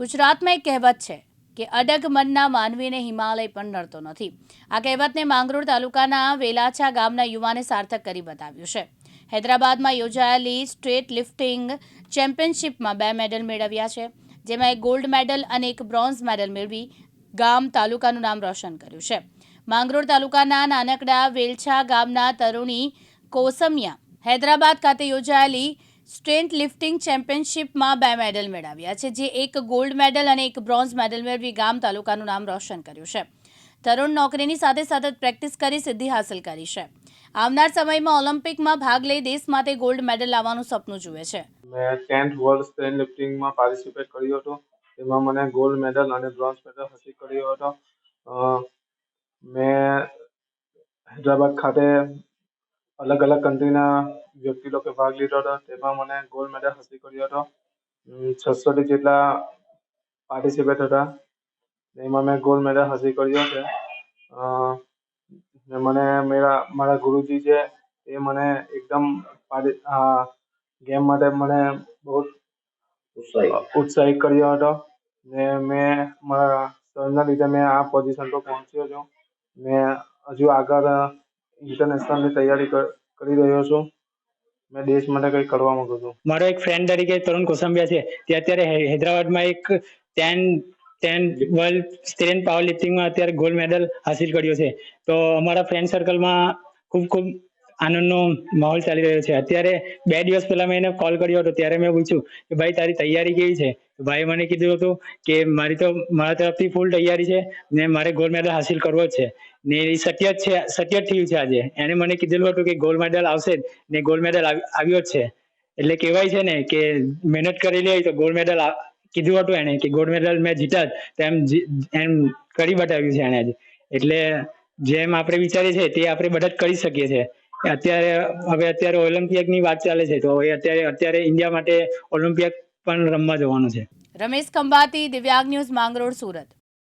ગુજરાતમાં એક કહેવત છે કે અડગ મનના માનવીને હિમાલય પણ નડતો નથી. આ કહેવતને માંગરોળ તાલુકાના વેલાછા ગામના યુવાને સાર્થક કરી બતાવ્યું છે. હૈદરાબાદમાં યોજાયેલી સ્ટ્રેટ લિફ્ટિંગ ચેમ્પિયનશિપમાં બે મેડલ મેળવ્યા છે, જેમાં એક ગોલ્ડ મેડલ અને એક બ્રોન્ઝ મેડલ મેળવી ગામ તાલુકાનું નામ રોશન કર્યું છે. માંગરોળ તાલુકાના નાનકડા વેલછા ગામના તરુણી કોસમિયા હૈદરાબાદ ખાતે યોજાયેલી સ્ટ્રેન્ટ લિફ્ટિંગ ચેમ્પિયનશિપમાં બે મેડલ મેળવ્યા છે, જે એક ગોલ્ડ મેડલ અને એક બ્રોન્ઝ મેડલ મેળવી ગામ તાલુકાનું નામ રોશન કર્યું છે. તરુણ નોકરીની સાથે સાથે પ્રેક્ટિસ કરી સિદ્ધિ હાંસલ કરી છે. આવનાર સમયમાં ઓલિમ્પિકમાં ભાગ લઈ દેશ માટે ગોલ્ડ મેડલ લાવવાનું સપનું જુએ છે. મેં ટેન્થ વર્લ્ડ સ્ટ્રેન્થ લિફ્ટિંગમાં પાર્ટિસિપેટ કર્યો હતો. તેમાં મને ગોલ્ડ મેડલ અને બ્રોન્ઝ મેડલ હાંસલ કર્યો હતો. મેં હૈદરાબાદ ખાતે અલગ અલગ કન્ટ્રીના વ્યક્તિ લોકો ભાગ લીધો હતો. તેમાં મને ગોલ્ડ મેડલ હાંસિલ કર્યો હતો. છસોથી જેટલા પાર્ટિસિપેટ હતા. એમાં મેં ગોલ્ડ મેડલ હાંસિલ કર્યો છે. ને મને મેરા મારા ગુરુજી છે એ મને એકદમ ગેમ માટે મને બહુ ઉત્સાહિત. કર્યો હતો. ને મેં મારા સરના લીધે મેં આ પોઝિશન પર પહોંચ્યો છું. ને હજુ આગળ ઇન્ટરનેશનલની તૈયારી કર- રહ્યો છું. મેં દેશ માટે કંઈક કરવા માંગુ છું. મારો એક ફ્રેન્ડ તરીકે તરુણ કોસંબિયા છે. તે અત્યારે હૈદરાબાદમાં એક ten ten world strength power લિફ્ટિંગમાં અત્યારે ગોલ્ડ મેડલ હાસિલ કર્યો છે. તો અમારા ફ્રેન્ડ સર્કલમાં ખૂબ ખૂબ આનંદનો માહોલ ચાલી રહ્યો છે. અત્યારે બે દિવસ પહેલા મેં એને કોલ કર્યો હતો, ત્યારે મેં પૂછ્યું કે ભાઈ, તારી તૈયારી કેવી છે? ભાઈ મને કીધું હતું કે, મારી તો, મારા તરફથી ફૂલ તૈયારી છે ને મારે ગોલ્ડ મેડલ હાસિલ કરવો જ છે. ને એ સત્ય જ છે, સત્ય જ થયું છે આજે. એને મને કીધેલું હતું કે ગોલ્ડ મેડલ આવશે ને ગોલ્ડ મેડલ આવ્યો જ છે. એટલે કહેવાય છે ને કે મહેનત કરેલી હોય તો ગોલ્ડ મેડલ કીધું હતું એને કે ગોલ્ડ મેડલ મેં જીતા જ, તો એમ એમ કરી બતાવ્યું છે એને આજે. એટલે જેમ આપણે વિચારીએ છીએ, તે આપણે બધા જ કરી શકીએ છીએ. અત્યારે, હવે અત્યારે ઓલિમ્પિકની વાત ચાલે છે, તો એ અત્યારે અત્યારે ઇન્ડિયા માટે ઓલિમ્પિક પણ રમવા જવાનું છે. રમેશ ખંભાતી, દિવ્યાંગ ન્યૂઝ માંગરોળ, સુરત.